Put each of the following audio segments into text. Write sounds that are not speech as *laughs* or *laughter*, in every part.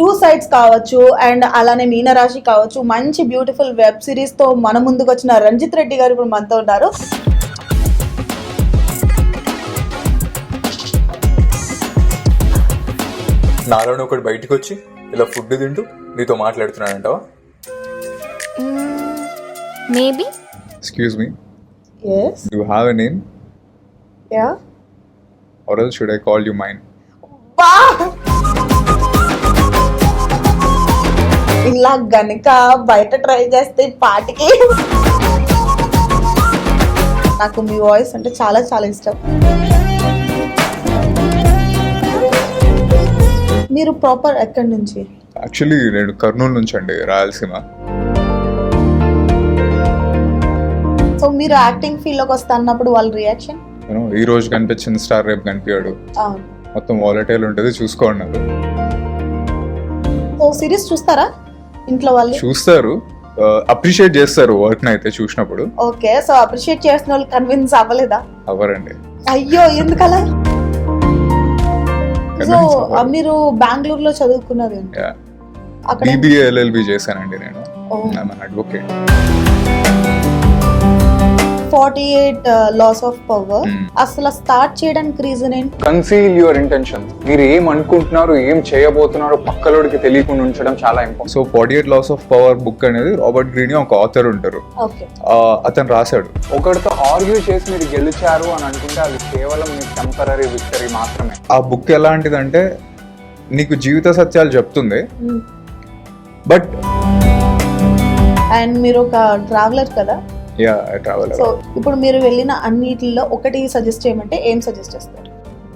Two sides కావచ్చు and అలానే మీనరాశి కావచ్చు మంచి బ్యూటిఫుల్ వెబ్ సిరీస్తో మన ముందుకు వచ్చిన రంజిత్ రెడ్డి గారు ఇప్పుడు మనతో ఉన్నారు. నాలోనే ఒకటి బయటికి వచ్చి ఇలా ఫుడ్ తింటూ నీతో మాట్లాడుతున్నాడంటావా? Maybe. Excuse me yes you have a name yeah R L should I call you mind ఇలా గనుక బయట ట్రై చేస్తే పాటికి. నాకు మీ వాయిస్ అంటే చాలా చాలా ఇష్టం. మీరు ప్రాపర్ ఎక్కడి నుంచి? యాక్చువల్లీ నేను కర్నూలు నుంచి అండి రాయలసీమ. సో మీరు యాక్టింగ్ ఫీల్డ్లోకి వస్తా అన్నప్పుడు వాళ్ళ రియాక్షన్ నేను ఈ రోజు కనిపించిన స్టార్ రేపు కనిపించాడు. మొత్తం వాలటైల్ ఉంటుంది చూసుకోండి సో సిరీస్ చూస్తారా? ఇంట్లో వాళ్ళు? చూస్తారు. అప్రిషియేట్ చేస్తారు వర్క్ అయితే చూసినప్పుడు. ఓకే సో అప్రిషియేట్ చేసిన వాళ్ళు కన్విన్స్ అవ్వలేదా? అవ్వరండి. అయ్యో ఎందుకలా? *laughs* సో. మీరు బెంగళూరులో చదువుకున్నది ఏంటి? అక్కడ? బీబీఏ ఎల్ఎల్బి చేశానండి నేను. Advocate forty eight laws of power Hmm. అసలు స్టార్ట్ చేయడానికి రీజన్ ఏంటి? కన్సీల్ యువర్ ఇంటెన్షన్ మీరు ఏం అనుకుంటున్నారు ఏం చేయబోతున్నారో పక్కలోడికి తెలియకుండా ఉంచడం చాలా important so forty eight laws of power book అనేది రాబర్ట్ గ్రీని ఒక ఆథర్ ఉంటారు. అతను రాశాడు. ఒకరితో ఆర్గ్యూ చేసి మీరు గెలిచారు అని అనుకుంటే అది కేవలం మీ టెంపరీ విక్టరీ మాత్రమే. ఆ బుక్ ఎలాంటిదంటే నీకు జీవిత సత్యాలు చెప్తుంది. బట్ అండ్ మీరు ఒక ట్రావెలర్ కదా? యా ట్రావెల్ సో ఇప్పుడు మీరు వెళ్ళిన అన్నిటిలో ఒకటి సజెస్ట్ చేయమంటే ఏం సజెస్ట్ చేస్తారు?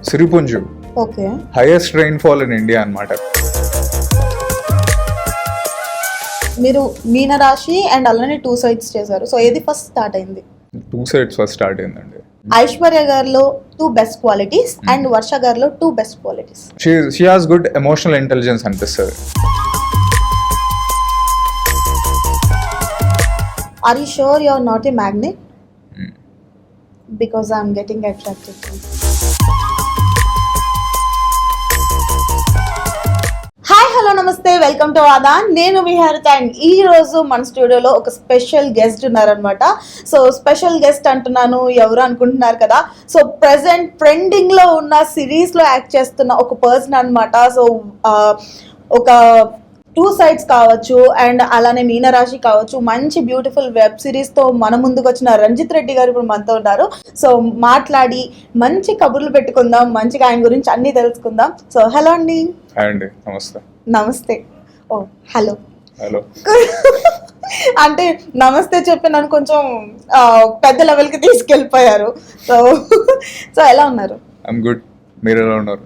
Cherrapunji okay highest rainfall in India అన్నమాట. మీరు మీనరాశి అండ్ అలానే టూ సైడ్స్ చేశారు. సో ఏది ఫస్ట్ స్టార్ట్ అయింది? టూ సైడ్స్ ఫస్ట్ స్టార్ట్ అయిందండి. ఐశ్వర్య గారిలో two best qualities and Varsha గారిలో two best qualities she she has good emotional intelligence అనిపిస్తుంది. Are you sure you are not a magnet because I'm getting attracted hi hello namaste welcome to Aada నేను మీ హరిత and ఈ రోజు మన స్టూడియోలో ఒక special guest ఉన్నారనమాట సో స్పెషల్ గెస్ట్ అంటున్నాను ఎవరు అనుకుంటున్నారు కదా? సో ప్రెసెంట్ ట్రెండింగ్లో ఉన్న సిరీస్లో యాక్ట్ చేస్తున్న ఒక పర్సన్ అన్నమాట. సో ఒక టూ సైడ్స్ కావచ్చు అండ్ అలానే మీనరాశి కావచ్చు మంచి బ్యూటిఫుల్ వెబ్ సిరీస్తో మన ముందుకు వచ్చిన రంజిత్ రెడ్డి గారు ఇప్పుడు మనతో ఉన్నారు. సో మాట్లాడి మంచి కబుర్లు పెట్టుకుందాం మంచిగా ఆయన గురించి అన్ని తెలుసుకుందాం. సో హలో అండి. నమస్తే. నమస్తే. ఓ హలో. హలో. *laughs* అంటే నమస్తే చెప్పి నన్ను కొంచెం పెద్ద లెవెల్కి తీసుకెళ్ళిపోయారు. సో సో ఎలా ఉన్నారు? గుడ్. మీరు ఎలా ఉన్నారు?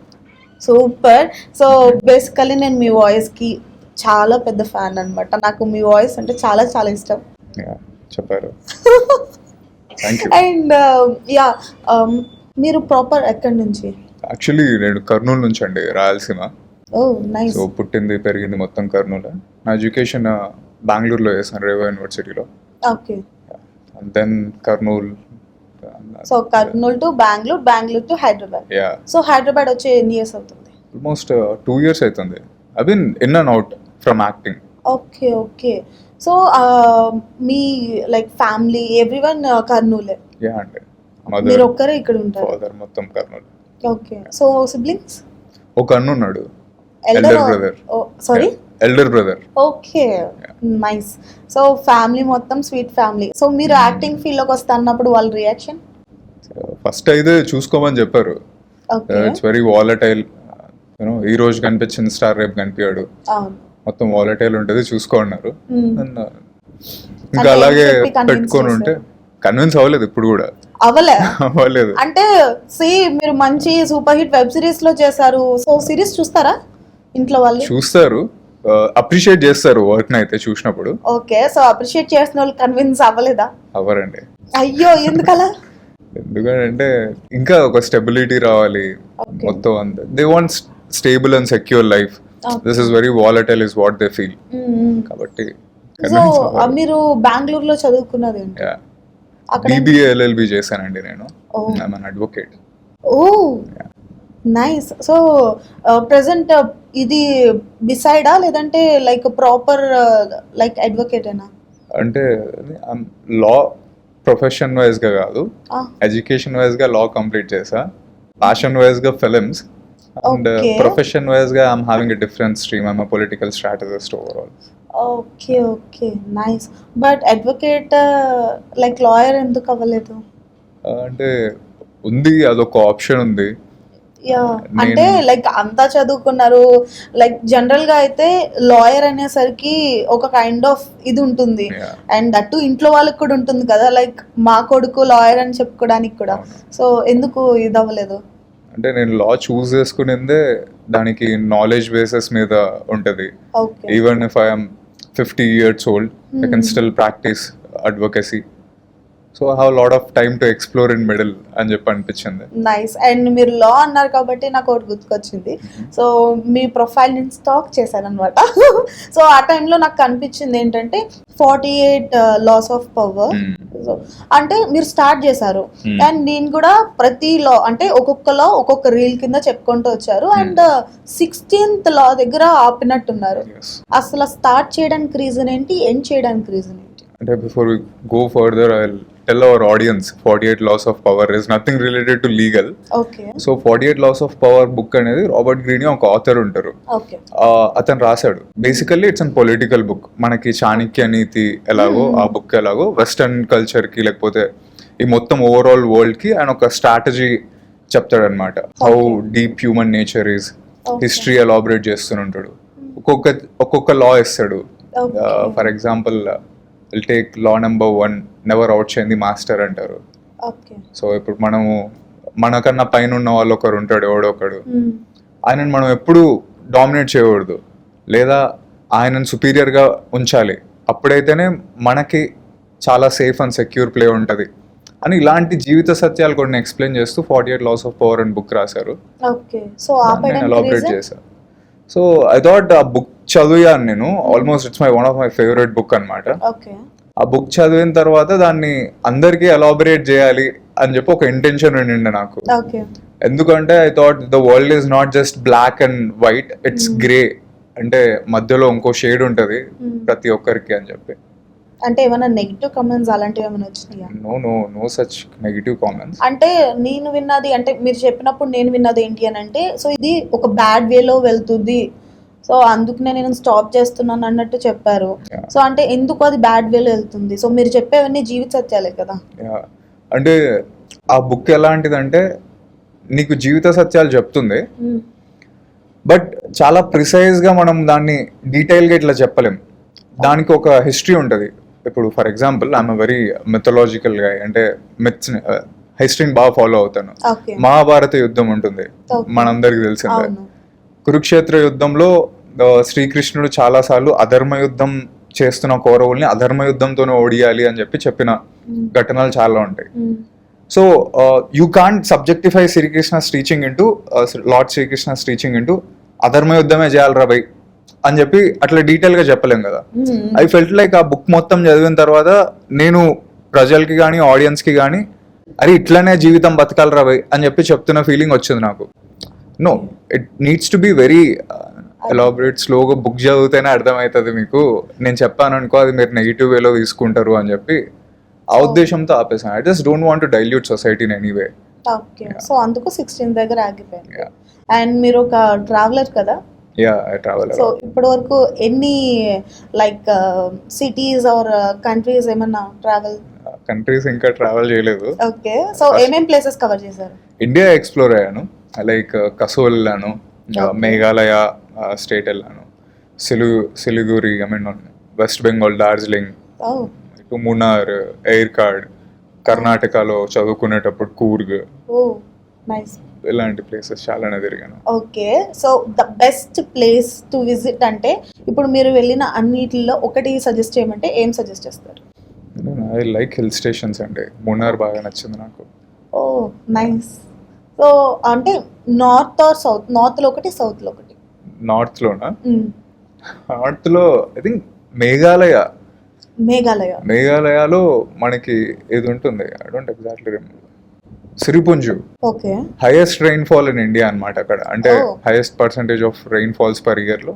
సూపర్. సో బేసికలీ నేను మీ వాయిస్కి చాలా పెద్ద ఫ్యాన్ అన్నమాట. నాకు మీ వాయిస్ అంటే చాలా చాలా ఇష్టం. యా చెప్పారు. *laughs* అండ్ యా um, మీరు ప్రాపర్ ఎక్కడి నుంచి? యాక్చువల్లీ నేను కర్నూలు నుంచి అండి రాయలసీమ. సో పుట్టింది పెరిగింది మొత్తం కర్నూలు. నా ఎడ్యుకేషన్ బెంగళూరులో చేశాను రేవా యూనివర్సిటీలో. Okay. Then Kurnool so Kurnool to Bengaluru Bengaluru to Hyderabad. Yeah so Hyderabad వచ్చి ఎన్ని ఇయర్స్ అవుతుంది? ఆల్మోస్ట్ టూ ఇయర్స్ అవుతుంది. I been in and out from acting okay okay so me like family everyone కర్నూలే yeah అండి మీరు ఒక్కరే ఇక్కడ ఉంటారు? Father మొత్తం కర్నూలు ఓకే సో సిబ్లింగ్స్ ఒక అన్న ఉన్నాడు elder Elder brother. Sorry elder brother okay nice so family మొత్తం స్వీట్ ఫ్యామిలీ సో మీరు యాక్టింగ్ ఫీల్డ్లోకి వస్తా అన్నప్పుడు వాళ్ళ రియాక్షన్ ఫస్ట్ అయితే చూసుకోమని చెప్పారు. ఇట్స్ వెరీ వాలటైల్ యూనో ఈ రోజు కనిపించిన స్టార్ రేపు కనిపించాడు. మొత్తం వాలటైల్ ఉంటుంది చూసుకోన్నారు. And, uh, ఇంకా అలాగే పెట్టుకొని ఉంటే? కన్విన్స్ అవ్వలేదు ఇప్పుడు కూడా. అవలే అవ్వలేదు. అంటే సి మీరు మంచి సూపర్ హిట్ వెబ్ సిరీస్లో చేశారు. సో సిరీస్ చూస్తారా ఇంట్లో వాళ్ళు? చూస్తారు. అప్రిషియేట్ చేస్తారు వర్క్ అయితే చూసినప్పుడు. ఓకే. సో అప్రిషియేట్ చేసిన వాళ్ళు కన్విన్స్ అవ్వలేదా? అవ్వరండి. అయ్యో ఎందుకలా? *laughs* ఎందుకంటే ఇంకా ఒక స్టెబిలిటీ రావాలి. మొత్తం అంతా. They want stable and secure life. This is very volatile is what they feel. కాబట్టి సో మీరు బెంగళూరులో చదువుకున్నది బీబీఏ ఎల్ఎల్బి చేశానండి నేను. I'm advocate oh nice so present ఇది బిసైడా లేదంటే లైక్ ప్రాపర్ లైక్ అడ్వకేటేనా అంటే లా ప్రొఫెషన్ వైజ్గా కాదు. ఎడ్యుకేషన్ వైజ్గా లా కంప్లీట్ చేసా ప్యాషన్ వైజ్గా ఫిలిమ్స్ అండ్. ప్రొఫెషన్ వైజ్గా I'm having a different stream I'm political strategist overall okay okay nice but advocate like lawyer ఎందుకు అవ్వలేదు? అంటే ఉంది అదొక ఆప్షన్ ఉంది. అంటే లైక్ అంతా చదువుకున్నారు. లైక్ జనరల్గా అయితే లాయర్ అనేసరికి ఒక కైండ్ ఆఫ్ ఇది ఉంటుంది. అండ్ అటు ఇంట్లో వాళ్ళకి కూడా ఉంటుంది కదా లైక్ మా కొడుకు లాయర్ అని చెప్పుకోవడానికి కూడా. సో ఎందుకు ఇది అవ్వలేదు? అంటే నేను లా చూస్ చేసుకునిందే దానికి నాలెడ్జ్ బేసిస్ మీద ఉంటుంది. Even if I'm fifty years old I can. Still practice advocacy so have lot of time to explore in middle అని చెప్పి అనిపించింది. నైస్ అండ్ మీరు లా అన్నారు కాబట్టి నాకు ఒకటి గుర్తుకొచ్చింది. సో మీ ప్రొఫైల్ నేను స్టాక్ చేశాను అనమాట సో ఆ టైంలో నాకు కనిపించింది ఏంటంటే forty eight laws of power అంటే మీరు స్టార్ట్ చేశారు. అండ్ నేను కూడా ప్రతి లా అంటే ఒక్కొక్క లా ఒక్కొక్క రీల్ కింద చెప్పుకుంటూ వచ్చారు. అండ్ సిక్స్టీన్త్ లా దగ్గర ఆపినట్టున్నారు. అసలు స్టార్ట్ చేయడానికి రీజన్ ఏంటి? ఎండ్ చేయడానికి రీజన్ ఏంటి? అంటే before we go further I tell our audience forty eight laws of power is nothing related to legal okay so forty eight laws of power book అనేది Robert గ్రీని ఒక author ఉంటారు. Okay ఆ, అతను రాశాడు. Basically it's an political book మనకి చాణక్య నీతి ఎలాగో ఆ book ఎలాగో వెస్టర్న్ కల్చర్కి లేకపోతే ఈ మొత్తం ఓవరాల్ వరల్డ్కి ఆయన ఒక స్ట్రాటజీ చెప్తాడు అనమాట how deep human nature is. History elaborate చేస్తుంటాడు ఒక్కొక్క ఒక్కొక్క లా ఇస్తాడు Okay. For example will take law number one never out చేయండి మాస్టర్ అంటారు. సో ఇప్పుడు మనము మనకన్నా పైన ఉన్న వాళ్ళు ఒకరు ఉంటాడు ఎవడో ఒకడు Hmm. ఆయనను మనం ఎప్పుడు డామినేట్ చేయకూడదు. లేదా ఆయనను సుపీరియర్గా ఉంచాలి. అప్పుడైతేనే మనకి చాలా సేఫ్ అండ్ సెక్యూర్ ప్లే ఉంటుంది. అని ఇలాంటి జీవిత సత్యాలు కొన్ని ఎక్స్ప్లెయిన్ చేస్తూ forty eight laws of power అని బుక్ రాశారు. ఎలాబరేట్ చేశాను సో ఐ థాట్ ఆ బుక్ చదివాను నేను. Almost it's my one of my favourite book అన్నమాట. ఓకే. ఆ బుక్ చదివిన తర్వాత దాన్ని అందరికీ ఎలాబరేట్ చేయాలి అని చెప్పి ఒక ఇంటెన్షన్ ఉండిండే నాకు. ఓకే. ఎందుకంటే I thought the world is not just black and white it's grey అంటే మధ్యలో ఇంకో షేడ్ ఉంటుంది Hmm. ప్రతి ఒక్కరికి అని చెప్పి. అంటే ఏమైనా నెగిటివ్ కమెంట్స్ అలాంటివి ఏమైనా వచ్చినాయా? No no no such negative comments అంటే నేను విన్నది అంటే మీరు చెప్పినప్పుడు నేను విన్నది ఏంటి అని అంటే సో ఇది ఒక బ్యాడ్ వేలో వెళ్తుంది. సో అందుకనే నేను స్టాప్ చేస్తున్నాను అన్నట్టు చెప్పారు. సో అంటే ఎందుకు అది బ్యాడ్ వేలో వెళ్తుంది? సో మీరు చెప్పేవన్నీ జీవిత సత్యాలే కదా. అంటే ఆ బుక్ ఎలాంటిదంటే నీకు జీవిత సత్యాలు చెప్తుంది. బట్ చాలా ప్రిసైజ్గా మనం దాన్ని డీటెయిల్గా ఇట్లా చెప్పలేం. దానికి ఒక హిస్టరీ ఉంటుంది. ఇప్పుడు ఫర్ ఎగ్జాంపుల్ ఐఎమ్ వెరీ మిథలాజికల్గా అంటే మిత్స్ హిస్టరీని బాగా ఫాలో అవుతాను. మహాభారత యుద్ధం ఉంటుంది. మనందరికి తెలిసిందే. కురుక్షేత్ర యుద్ధంలో శ్రీకృష్ణుడు చాలాసార్లు అధర్మ యుద్ధం చేస్తున్న కౌరవుల్ని అధర్మ యుద్ధంతోనే ఓడియాలి అని చెప్పి చెప్పిన మ్మ్. ఘటనలు చాలా ఉంటాయి మ్మ్. So you can't subjectify Sri Krishna teaching into lord Sri Krishna teaching into అధర్మ యుద్ధమే చేయాలి భయ్ అని చెప్పి అట్లా డీటెయిల్గా చెప్పలేం కదా. ఐ ఫెల్ట్ లైక్ ఆ బుక్ మొత్తం చదివిన తర్వాత నేను ప్రజలకి కానీ ఆడియన్స్కి కానీ అరే ఇట్లనే జీవితం బతకాలి రా భయ్ అని చెప్పి చెప్తున్న ఫీలింగ్ వచ్చింది నాకు no it needs to be very elaborate స్లోగా బుక్ చదివితేనే అర్థమవుతుంది మీకు. నేను చెప్పాను అనుకో అది మీరు నెగిటివ్ వేలో తీసుకుంటారు అని చెప్పి ఆ ఉద్దేశంతో ఆపేసాను I just don't want to dilute society in anyway okay so అందుకు సిక్స్టీన్ దగ్గర ఆగిపోయింది. అండ్ మీరు ఒక ట్రావెలర్ కదా? యా ఐ ట్రావెల్ సో ఇప్పటి వరకు ఎన్ని లైక్ సిటీస్ ఆర్ కంట్రీస్ ఏమన్నా ట్రావెల్ కంట్రీస్ ఇంకా ట్రావెల్ చేయలేదు. ఓకే సో ఏమేం ప్లేసెస్ కవర్ చేశారు? ఇండియా ఎక్స్ప్లోర్ అయ్యాను. లైక్ కసోల్ వెళ్ళాను. మేఘాలయ స్టేట్ వెళ్ళాను. సిలు Siliguri I mean west Bengal Darjeeling ఇటు మున్నార్ ఎయిర్ కార్డ్ కర్ణాటకలో చదువుకునేటప్పుడు కూర్గ్. Oh nice. ఇలాంటి ప్లేసెస్ చాలానే తిరిగాను. Okay. So the best place to visit అంటే ఇప్పుడు మీరు వెళ్ళిన అన్నిటిలో ఒకటి సజెస్ట్ చేయమంటే ఏం సజెస్ట్ చేస్తారు? ఐ లైక్ హిల్ స్టేషన్స్ అండి మున్నార్ బాగా నచ్చింది నాకు. Oh nice. సో అంటే నార్త్ ఆర్ సౌత్ నార్త్లో ఒకటి సౌత్లో ఒకటి. నార్త్లోన మ్మ్. నార్త్లో ఐ థింక్ మేఘాలయ. మేఘాలయ. మేఘాలయలో మనకి ఇది ఉంటుంది? I don't exactly Cherrapunji. Okay. Highest rainfall in India అన్నమాట అక్కడ. అంటే. Highest percentage of rainfalls per ఇయర్లో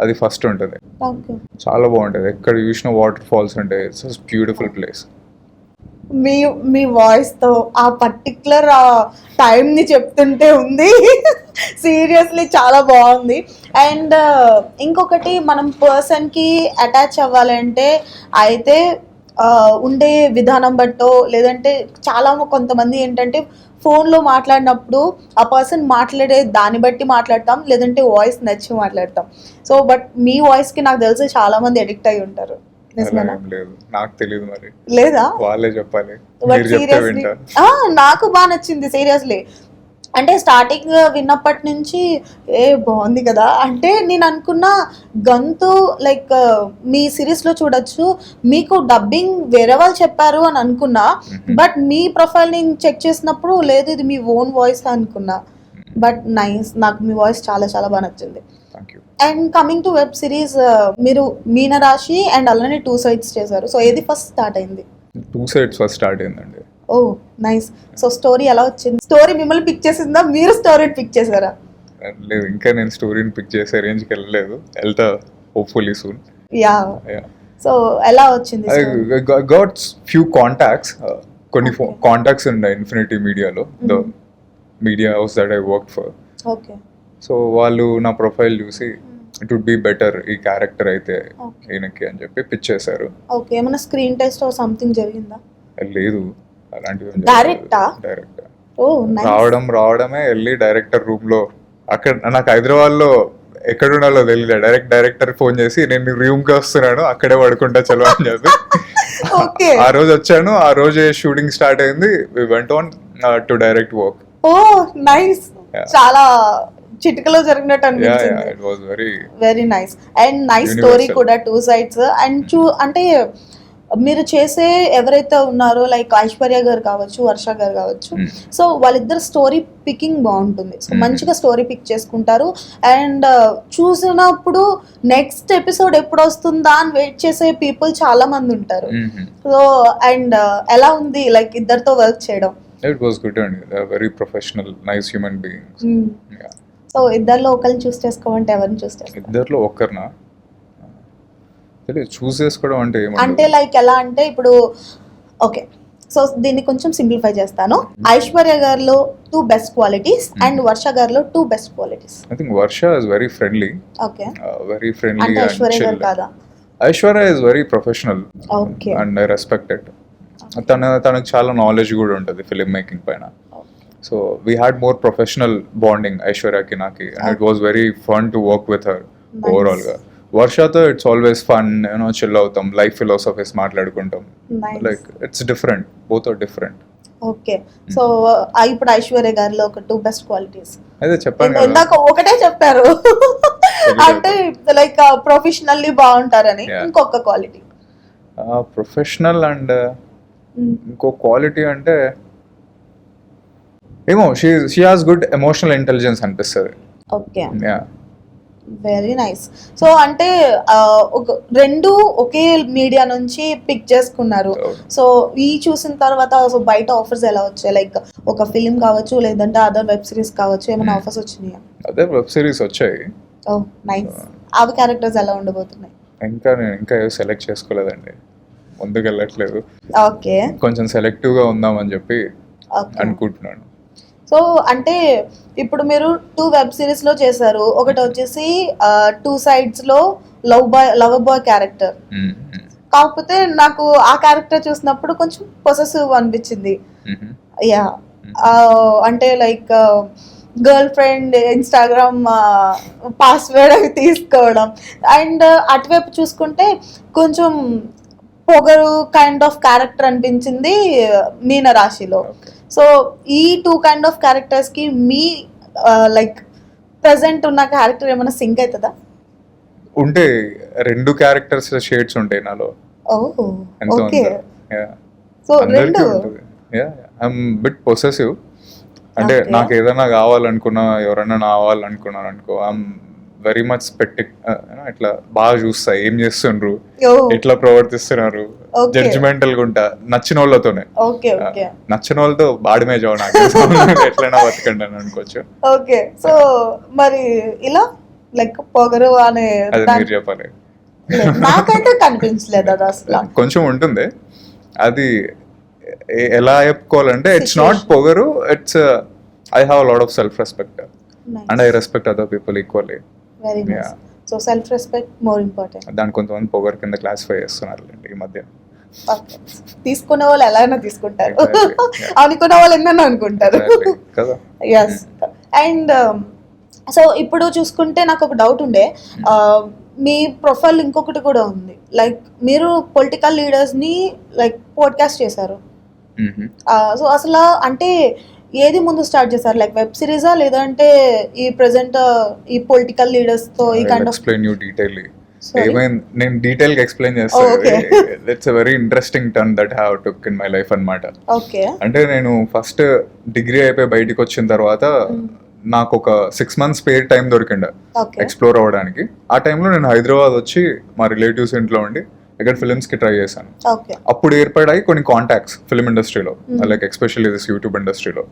అది ఫస్ట్ ఉంటుంది. ఓకే. చాలా బాగుంటుంది. ఎక్కడ చూసిన వాటర్ ఫాల్స్ ఉంటాయి ఇట్స్ బ్యూటిఫుల్ ప్లేస్ మీ మీ వాయిస్తో ఆ పర్టికులర్ టైం ని చెప్తుంటే ఉంది. సీరియస్లీ చాలా బాగుంది. అండ్ ఇంకొకటి మనం పర్సన్కి అటాచ్ అవ్వాలంటే అయితే ఉండే విధానం బట్టో లేదంటే చాలా కొంతమంది ఏంటంటే ఫోన్లో మాట్లాడినప్పుడు ఆ పర్సన్ మాట్లాడే దాన్ని బట్టి మాట్లాడతాం లేదంటే వాయిస్ నచ్చి మాట్లాడతాం. సో బట్ మీ వాయిస్కి నాకు తెలిసి చాలా మంది అడిక్ట్ అయి ఉంటారు. అలా నిజమేనా ఏం లేదు. నాకు తెలియదు మరి. లేదా? వాళ్ళే చెప్పాలి. బట్ మీరు చెప్తే సీరియస్లీ వింటా. నాకు బాగా నచ్చింది సీరియస్లీ అంటే స్టార్టింగ్ విన్నప్పటి నుంచి ఏ బాగుంది కదా. అంటే నేను అనుకున్న గంతు లైక్ మీ సిరీస్లో చూడొచ్చు. మీకు డబ్బింగ్ వేరే వాళ్ళు చెప్పారు అని అనుకున్నా. బట్ మీ ప్రొఫైల్ నేను చెక్ చేసినప్పుడు లేదు ఇది మీ ఓన్ వాయిస్ అనుకున్నా. బట్ నైస్ నాకు మీ వాయిస్ చాలా చాలా బాగా నచ్చింది. And coming to web series మీరు మీనరాశి అండ్ అలానే టూ సైడ్స్ చేశారు. సో ఏది ఫస్ట్ స్టార్ట్ అయింది? టూ సైడ్స్ ఫస్ట్ స్టార్ట్ అయిందండి. Oh nice. సో స్టోరీ ఎలా వచ్చింది? స్టోరీ మిమ్మల్ని పిక్ చేసిందా? మీరు స్టోరీ పిక్ చేశారా? లేదు ఇంకా నేను స్టోరీని పిక్ చేసే రేంజ్కి వెళ్ళలేదు. వెళ్తా హోప్ఫుల్లీ సూన్ యా. సో ఎలా వచ్చింది? గాట్స్ ఫ్యూ కాంటాక్ట్స్ కొన్ని. కాంటాక్ట్స్ ఉండే ఇన్ఫినిటీ మీడియాలో the. Media house that I work for okay so వాళ్ళు నా ప్రొఫైల్ చూసి ఇట్ వుడ్ బి బెటర్ ఈ క్యారెక్టర్ అయితే. ఈయనకి అని చెప్పి పిచ్ చేశారు. ఓకే ఏమైనా స్క్రీన్ టెస్ట్ సంథింగ్ జరిగిందా? లేదు. అలాంటివి? డైరెక్ట్ ఓ నైస్ రావడం రావడమే వెళ్ళి డైరెక్టర్ రూమ్లో అక్కడ నాకు హైదరాబాద్లో ఎక్కడ ఉండాలో తెలియదు డైరెక్ట్ డైరెక్టర్ ఫోన్ చేసి నేను రూమ్కి వస్తున్నాను అక్కడే పడుకుంటా చలో అని చెప్పి. ఆ రోజు వచ్చాను ఆ రోజే షూటింగ్ స్టార్ట్ అయింది. We went on to direct work oh nice. చాలా చిటికలో జరిగినట్టు అనిపించింది. Very nice and nice story. కూడా టూ సైడ్స్ అండ్ చూ అంటే మీరు చేసే ఎవరైతే ఉన్నారో లైక్ ఐశ్వర్య గారు కావచ్చు వర్ష గారు కావచ్చు Hmm. సో వాళ్ళిద్దరు స్టోరీ పికింగ్ బాగుంటుంది. So Hmm. మంచిగా స్టోరీ పిక్ చేసుకుంటారు. అండ్ చూసినప్పుడు నెక్స్ట్ ఎపిసోడ్ ఎప్పుడు వస్తుందా అని వెయిట్ చేసే పీపుల్ చాలా మంది ఉంటారు. సో అండ్ ఎలా ఉంది? లైక్ ఇద్దరితో వర్క్ చేయడం. ఇట్ వాస్ గుడ్ అండి very professional nice human beings so ఇద్దరిలో ఒకరిని చూస్ చేసుకోమంటే ఎవరిని చూస్ చేసుకో? ఇద్దరిలో తెలియదు చూస్ చేసుకోవడం అంటే అంటే లైక్ ఎలా అంటే ఇప్పుడు ఓకే. సో దీన్ని కొంచెం సింప్లిఫై చేస్తాను. ఐశ్వర్య గారిలో two best qualities and Varsha గారిలో two best qualities I think Varsha is very friendly okay. Very friendly అంటే ఐశ్వర్య గారు కాదా? Aishwarya is very professional okay. And I respected తన తనకు చాలా నాలెడ్జ్ కూడా ఉంటుంది ఫిలిం మేకింగ్ పైన. So we had more professional bonding ఐశ్వర్యకి నాకి and it was very fun to work with her Nice. ఓవరాల్గా వర్షతో it's always fun you know chill అవుతాం life philosophies మాట్లాడుకుంటాం like it's different both are different okay so ఇప్పుడు ఐశ్వర్య గారిలో ఒక two best qualities అదే చెప్పాను ఇందాక ఒకటే చెప్పారు. అంటే లైక్ ప్రొఫెషనల్లీ బాగుంటారని Yeah. ఇంకొక క్వాలిటీ ప్రొఫెషనల్ అండ్ ఇంకో క్వాలిటీ అంటే ఏమో she she has good emotional intelligence అనిపిస్తుంది. Okay yeah very nice so అంటే ఒక రెండు ఒకే మీడియా నుంచి పిక్ చేసుకున్నారు. సో ఈ చూసిన తర్వాత సో బయట ఆఫర్స్ ఎలా వచ్చాయి? లైక్ ఒక ఫిలిం కావచ్చు లేదంటే అదర్ వెబ్ సిరీస్ కావచ్చు ఏమైనా Hmm. ఆఫర్స్ వచ్చినాయా? అదే వెబ్ సిరీస్ వచ్చాయి. ఓ నైస్ అవి క్యారెక్టర్స్ ఎలా ఉండబోతున్నాయి? ఇంకా నేను ఇంకా ఏదో సెలెక్ట్ చేసుకోలేదండి. ముందుకు వెళ్ళట్లేదు ఓకే కొంచెం సెలెక్టివ్గా ఉందామని చెప్పి అనుకుంటున్నాను. సో అంటే ఇప్పుడు మీరు టూ వెబ్ సిరీస్లో చేశారు ఒకటి వచ్చేసి two సైడ్స్లో love boy love boy character. కాకపోతే నాకు ఆ క్యారెక్టర్ చూసినప్పుడు కొంచెం పొసెసివ్ అనిపించింది. యా అంటే like girlfriend Instagram password అవి తీసుకోవడం అండ్ అటువైపు చూసుకుంటే కొంచెం పొగరు కైండ్ ఆఫ్ క్యారెక్టర్ అనిపించింది మీన రాశిలో. సో ఈ టూ కైండ్ ఆఫ్ క్యారెక్టర్స్కి మీ లైక్ ప్రెసెంట్ ఉన్న క్యారెక్టర్ ఏమైనా సింక్ అవుతుందా ఉంటే రెండు క్యారెక్టర్స్ షేడ్స్ ఉంటాయి నాలో. సో రెండు? బిట్ పొసెసివ్ అంటే. నాకు ఏదైనా కావాలనుకున్నా ఎవరైనా కావాలనుకున్నాను అనుకో ఐఎమ్ వెరీ మచ్ పెట్టి ఇట్లా బాగా చూస్తా ఏం చేస్తుండ్రు ఎట్లా ప్రవర్తిస్తున్నారు. జడ్జిమెంటల్గా ఉంటా నచ్చిన వాళ్ళతోనే నచ్చిన వాళ్ళతో బాడమే జావు నాకు *laughs* ఎట్లైనా బతకండి అని అనుకోవచ్చు. ఓకే సో మరి ఇలా లైక్ పొగరు అనే అది మీరు చెప్పాలి. నాకైతే కనిపించలేదు అది అసలు. *laughs* కొంచెం ఉంటుంది. అది ఎలా చెప్పుకోవాలంటే ఇట్స్ నాట్ పొగరు it's I have lot of self respect and I respect other people equally very nice. So self respect more important దాని కొంతమంది పొగరు కింద క్లాసిఫై చేస్తున్నారు ఈ మధ్య. తీసుకునే వాళ్ళు ఎలాగైనా తీసుకుంటారు. Exactly, yeah. అనుకునే వాళ్ళు ఎన్నో అనుకుంటారు. ఎస్ అండ్ సో ఇప్పుడు చూసుకుంటే నాకు ఒక డౌట్ ఉండే. Uh, మీ ప్రొఫైల్ ఇంకొకటి కూడా ఉంది. లైక్ మీరు పొలిటికల్ లీడర్స్ని లైక్ పోడ్కాస్ట్ చేశారు. సో అసలు అంటే ఏది ముందు స్టార్ట్ చేశారు? లైక్ వెబ్ సిరీసా లేదంటే ఈ ప్రెసెంట్ ఈ పొలిటికల్ లీడర్స్తో ఈ kind of explain you Sorry? ఏమైంది నేను డీటెయిల్గా ఎక్స్ప్లెయిన్ చేస్తాను. It's a very interesting turn that have took in my life అన్నమాట. ఓకే అంటే నేను ఫస్ట్ డిగ్రీ అయిపోయి బయటికి వచ్చిన తర్వాత నాకు ఒక సిక్స్ మంత్స్ పేర్ టైం దొరికిండ ఎక్స్ప్లోర్ అవ్వడానికి. ఆ టైంలో నేను హైదరాబాద్ వచ్చి మా రిలేటివ్స్ ఇంట్లో ఉండి ఇక్కడ ఫిల్మ్స్కి ట్రై చేశాను. అప్పుడు ఏర్పడాయి కొన్ని కాంటాక్ట్స్ ఫిల్మ్ ఇండస్ట్రీలో లైక్ ఎస్పెషల్లీ దిస్ యూట్యూబ్ ఇండస్ట్రీలో.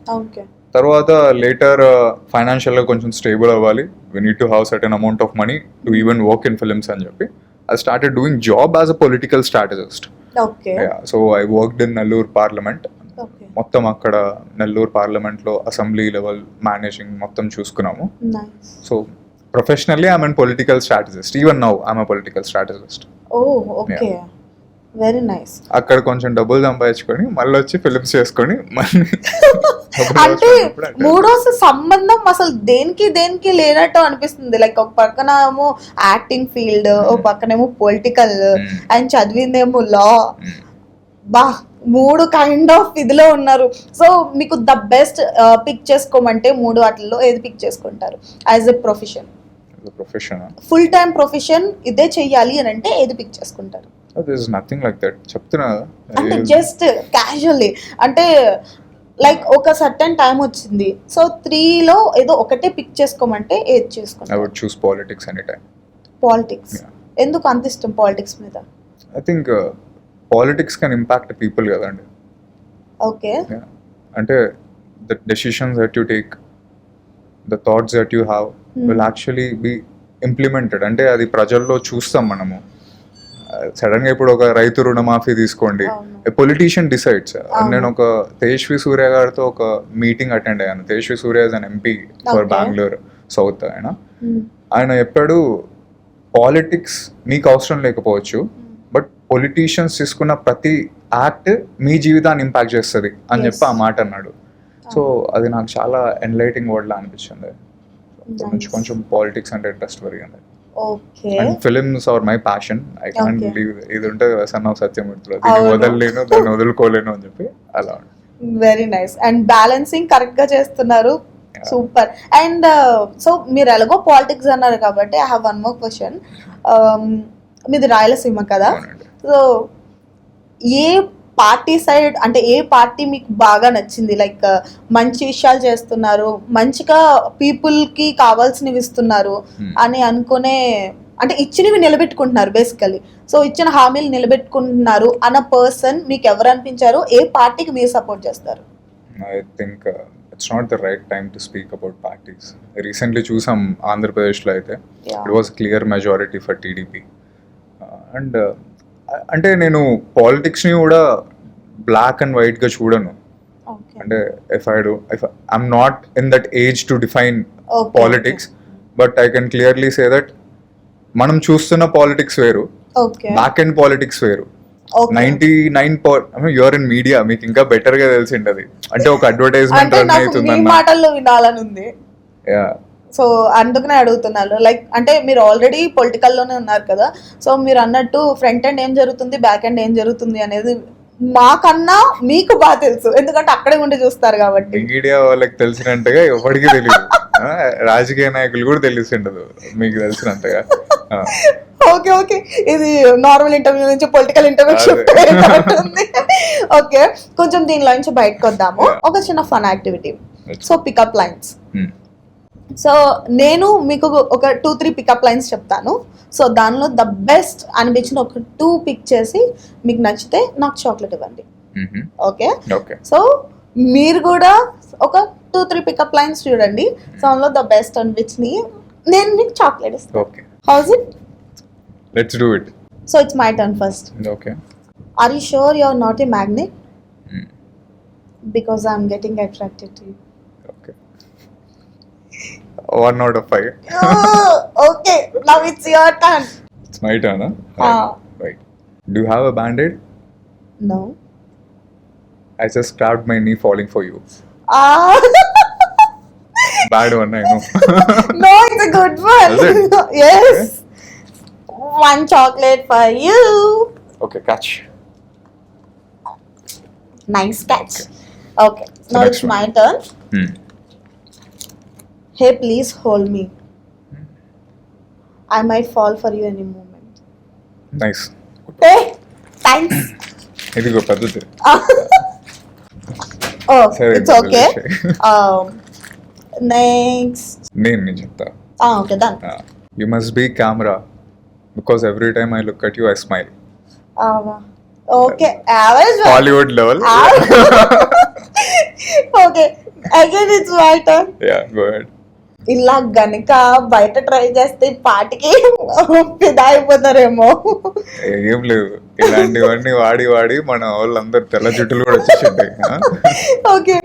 తర్వాత లేటర్ ఫైనాన్షియల్గా కొంచెం స్టేబుల్ అవ్వాలి. We need to have certain amount of money to even work in films అని చెప్పి. I started doing job as a political strategist so I worked in Nellore parliament మొత్తం అక్కడ నెల్లూరు పార్లమెంట్లో అసెంబ్లీ లెవెల్ మేనేజింగ్ మొత్తం చూసుకున్నాము. Nice professionally I'm an political strategist even now I'm a political strategist oh okay very nice అక్కడ కొంచెం డబ్బులు సంపాదించుకొని మళ్ళీ వచ్చి ఫిల్మ్స్ చేసుకొని *laughs* అంటే మూడో సంబంధం అసలు దేనికి దేనికి లేనట్టు అనిపిస్తుంది. లైక్ ఒక పక్కన ఏమో యాక్టింగ్ ఫీల్డ్ ఒక పక్కనేమో పొలిటికల్ Hmm. అండ్ చదివిందేమో లా బా మూడు కైండ్ ఆఫ్ ఇదిలో ఉన్నారు. సో మీకు ద బెస్ట్ పిక్ చేసుకోమంటే మూడు వాటిల్లో ఏది పిక్ చేసుకుంటారు? As a profession profession full time profession ఇదే చెయ్యాలి అని అంటే ఏది పిక్ చేసుకుంటారు? దిస్ నథింగ్ లైక్ దట్ చెప్తున్నా అంటే జస్ట్ క్యాజువల్లీ అంటే లైక్ ఒక సర్టన్ టైం వచ్చింది. సో త్రీలో ఏదో ఒకటే పిక్ చేసుకోమంటే ఏది ఐ చేసుకుంటారు? Would choose politics any time politics. ఎందుకు అంత ఇష్టం పాలిటిక్స్ మీద? I think politics can impact people కదండి. ఓకే. అంటే the decisions that you take the thoughts that you have will actually be implemented అంటే అది ప్రజల్లో చూస్తాం మనము. సడన్గా ఇప్పుడు ఒక రైతు రుణమాఫీ తీసుకోండి. Politician decides. నేను ఒక తేజ్వి సూర్య గారితో ఒక మీటింగ్ అటెండ్ అయ్యాను. Tejasvi Surya is an MP for. Bengaluru south ఆయన. Hmm. ఆయన చెప్పాడు పాలిటిక్స్ మీకు అవసరం లేకపోవచ్చు బట్ పొలిటీషియన్స్ తీసుకున్న ప్రతి యాక్ట్ మీ జీవితాన్ని ఇంపాక్ట్ చేస్తుంది అని. చెప్పి ఆ మాట అన్నాడు. సో అది నాకు చాలా ఎన్లైటింగ్ వర్డ్ లా అనిపించింది. Nice. కొంచెం పాలిటిక్స్ అంటే ఇంట్రెస్ట్ పెరిగింది. And films are my passion I can't. Leave ఇది ఉంటుంది సన్న సత్యమూర్తిలో దీన్ని అవును. వదలలేను దాన్ని వదులుకోలేను అని చెప్పి అలా వెరీ నైస్ అండ్ బ్యాలెన్సింగ్ కరెక్ట్గా చేస్తున్నారు. సూపర్ అండ్ సో మీరు ఎలాగో పాలిటిక్స్ అన్నారు కాబట్టి I have one more question మీది రాయలసీమ కదా. సో ఏ పార్టీ సైడ్ అంటే ఏ పార్టీ మీకు బాగా నచ్చింది? లైక్ మంచి విషయాలు చేస్తున్నారు మంచిగా పీపుల్కి కావాల్సినవి ఇస్తున్నారు. అని అనుకునే అంటే ఇచ్చినవి నిలబెట్టుకుంటున్నారు బేసికలీ సో ఇచ్చిన హామీలు నిలబెట్టుకుంటున్నారు అన్న పర్సన్ మీకు ఎవరు అనిపించారు? ఏ పార్టీకి మీరు సపోర్ట్ చేస్తారు? I think it's not the right time to speak about parties recently చూసాం ఆంధ్రప్రదేశ్లో అయితే. It was clear majority for TDP and Uh, అంటే నేను పాలిటిక్స్ని కూడా బ్లాక్ అండ్ వైట్గా చూడను. ఓకే అంటే if I do if I'm not in that age to define. Politics but I can clearly say that మనం చూస్తున్న పాలిటిక్స్ వేరు. బ్యాక్ అండ్ పాలిటిక్స్ వేరు. Ninety nine your in media మీకు ఇంకా బెటర్గా తెలిసి ఉంటది అంటే ఒక అడ్వర్టైజ్మెంట్ రన్ అవుతుందన్న. మాటల్లో వినాలని ఉంది. Yeah. సో అందుకనే అడుగుతున్నాను. లైక్ అంటే మీరు ఆల్రెడీ పొలిటికల్లోనే ఉన్నారు కదా. సో మీరు అన్నట్టు ఫ్రంట్ ఎండ్ ఏం జరుగుతుంది బ్యాక్ ఎండ్ ఏం జరుగుతుంది అనేది మాకన్నా మీకు బాగా తెలుసు. ఎందుకంటే అక్కడే ఉండి చూస్తారు కాబట్టి. మీడియా వాళ్ళకి తెలిసినట్టుగా ఎవరికి తెలియదు రాజకీయ నాయకులు కూడా తెలిసి ఉండదు మీకు తెలిసినంతగా ఓకే ఓకే. ఇది నార్మల్ ఇంటర్వ్యూ నుంచి పొలిటికల్ ఇంటర్వ్యూ. Shift okay. కొంచెం దీనిలో నుంచి బయటకు వద్దాము. ఒక చిన్న fun activity so pickup lines. So నేను మీకు ఒక టూ త్రీ పికప్ లైన్స్ చెప్తాను. సో దానిలో ద బెస్ట్ అనిపించిన ఒక టూ పిక్ చేసి మీకు నచ్చితే నాకు చాక్లెట్ ఇవ్వండి. ఓకే సో మీరు కూడా ఒక టూ త్రీ పికప్ లైన్స్ చూడండి. సో అందులో ద బెస్ట్ అనిపించినాయి నేను మీకు చాక్లెట్ ఇస్తాను. How's it let's do it so it's my turn first okay are you sure you are not a magnet because I'm getting attracted to okay one out of five. Oh, okay, now it's your turn. It's my turn, huh? Ah. Right. Do you have a band aid? No. I just grabbed my knee falling for you. Ah. *laughs* Bad one, I know. *laughs* no, it's a good one. Is it? *laughs* yes. One chocolate for you. Okay, catch. Nice catch. Okay, now it's one. my turn. Hmm. Hey, please hold me. I might fall for you any moment. Nice. Hey, thanks. ఇదిగో పెద్దది *laughs* oh, Sorry, it's okay. *laughs* um, next. నేను నేను చెప్తా Ah, okay, done. You must be camera because every time I look at you I smile Ah, okay, average one. Hollywood level Ah. okay, again it's my turn. Yeah go ahead ఇలా గనుక బయట try చేస్తే పాటికి ఫిదా అయిపోతారేమో. ఏం లేదు. ఇలాంటివన్నీ వాడి వాడి మన వాళ్ళందరూ తెల్ల జుట్టులు కూడా వచ్చేసింటాయి. Okay.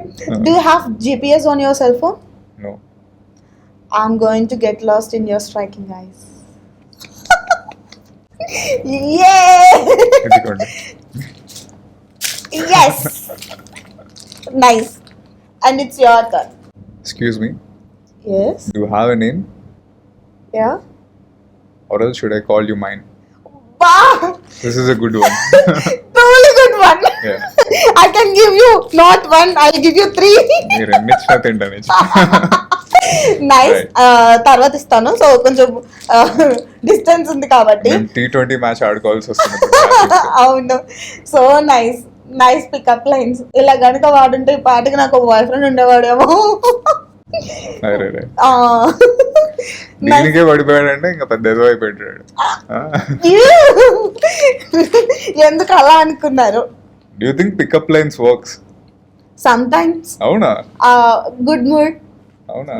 Do have GPS on your cell phone no I'm going to get lost in your striking eyes yes nice and it's your turn excuse me yes do have a name yeah or else should I call you mine బా this is a good one truly good one. Yeah. *laughs* I can give you not one I'll give you three. *laughs* మీరు ఎన్ని ఇచ్చినా తింటాను. *laughs* Nice Right. తర్వాత ఇస్తాను. So కొంచెం distance ఉంది కాబట్టి. మేము టీ ట్వంటీ మ్యాచ్ ఆడుకోవాల్సి వస్తుంది. అవును. So nice nice pickup lines ఇలా గనుక వాడుంటే ఈ పాటికి నాకు బాయ్ ఫ్రెండ్ ఉండేవాడేమో. దీనికే పడిపోయాడంటే ఇంకా పెద్ద ఏదో అయిపోయాడు. ఎందుకు అలా అనుకున్నారు? Do think pickup lines works sometimes అవునా? గుడ్ మూడ్ అవునా?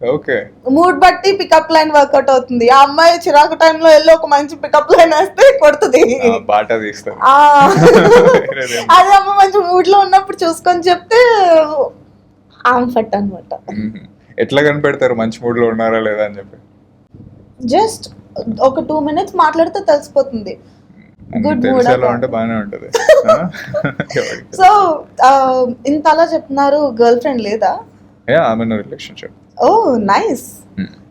ఓకే. మూడ్ బట్టి పికప్ లైన్ వర్కౌట్ అవుతుంది. ఆ అమ్మాయి చిరాకు టైంలో వెళ్ళి ఒక మంచి పికప్ లైన్ వేస్తే కొడుతుంది. బాటా తీస్తారు ఆ. *laughs* అదే అమ్మ మంచి మూడ్లో ఉన్నప్పుడు చూసుకొని చెప్తే ఆంఫట్ అనమాట. ఎట్లా కనిపెడతారు? మంచి మూడ్లో ఉన్నారా లేదా అని చెప్పి. జస్ట్ ఒక టూ మినిట్స్ మాట్లాడితే తెలిసిపోతుంది. అబ్బా. ఉంటే బాగానే ఉంటది. *laughs* *laughs* సో ఇంత అలా చెప్తున్నారు గర్ల్ ఫ్రెండ్ లేదా? Ya I mean relationship. Oh nice.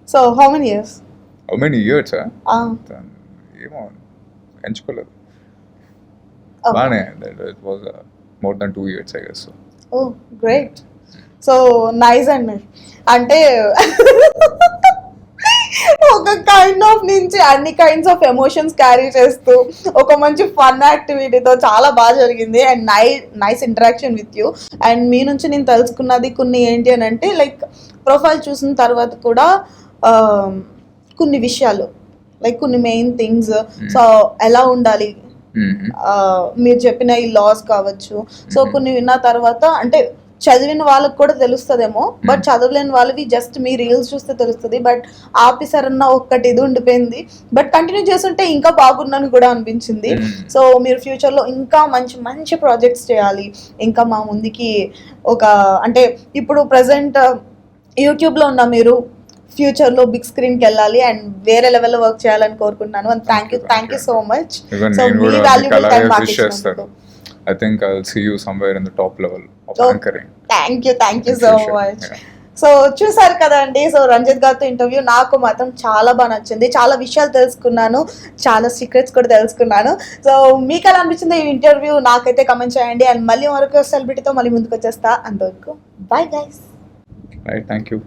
So how many years? How many years ఏమో ఎంచుకోలేదు. బాగానే it was more than two years I guess. Oh great. So nice అండి. అంటే ఒక కైండ్ ఆఫ్ నుంచి అన్ని కైండ్స్ ఆఫ్ ఎమోషన్స్ క్యారీ చేస్తూ ఒక మంచి ఫన్ యాక్టివిటీతో చాలా బాగా జరిగింది. అండ్ నై nice interaction with you and మీ నుంచి నేను తెలుసుకున్నది కొన్ని ఏంటి అని అంటే లైక్ ప్రొఫైల్ చూసిన తర్వాత కూడా ఆ, కొన్ని విషయాలు లైక్ కొన్ని మెయిన్ థింగ్స్ సో ఎలా ఉండాలి? ఆ, మీరు చెప్పిన ఈ లాస్ కావచ్చు. సో కొన్ని విన్న తర్వాత అంటే చదివిన వాళ్ళకి కూడా తెలుస్తుందేమో బట్ చదవలేని వాళ్ళవి జస్ట్ మీ రీల్స్ చూస్తే తెలుస్తుంది. బట్ ఆఫీసర్ అన్న ఒక్కటి ఇది ఉండిపోయింది. బట్ కంటిన్యూ చేస్తుంటే ఇంకా బాగున్నాను కూడా అనిపించింది. సో మీరు ఫ్యూచర్లో ఇంకా మంచి మంచి ప్రాజెక్ట్స్ చేయాలి. ఇంకా మా ముందుకి ఒక అంటే ఇప్పుడు ప్రజెంట్ యూట్యూబ్లో ఉన్న మీరు ఫ్యూచర్లో బిగ్ స్క్రీన్కి వెళ్ళాలి అండ్ వేరే లెవెల్లో వర్క్ చేయాలని కోరుకుంటున్నాను. And thank you thank you so much so me valuable time I think I see you somewhere in the top level thank you thank you so much. So చూసారు కదండి. So Ranjith గారితో interview నాకు మాత్రం చాలా బాగా నచ్చింది. చాలా విషయాలు తెలుసుకున్నాను. చాలా సీక్రెట్స్ కూడా తెలుసుకున్నాను. సో మీకు ఎలా అనిపించింది ఈ ఇంటర్వ్యూ నాకైతే కమెంట్ చేయండి. అండ్ మళ్ళీ మరొక సెలబ్రిటీతో మళ్ళీ ముందుకు వచ్చేస్తా. అంతవరకు bye guys right thank you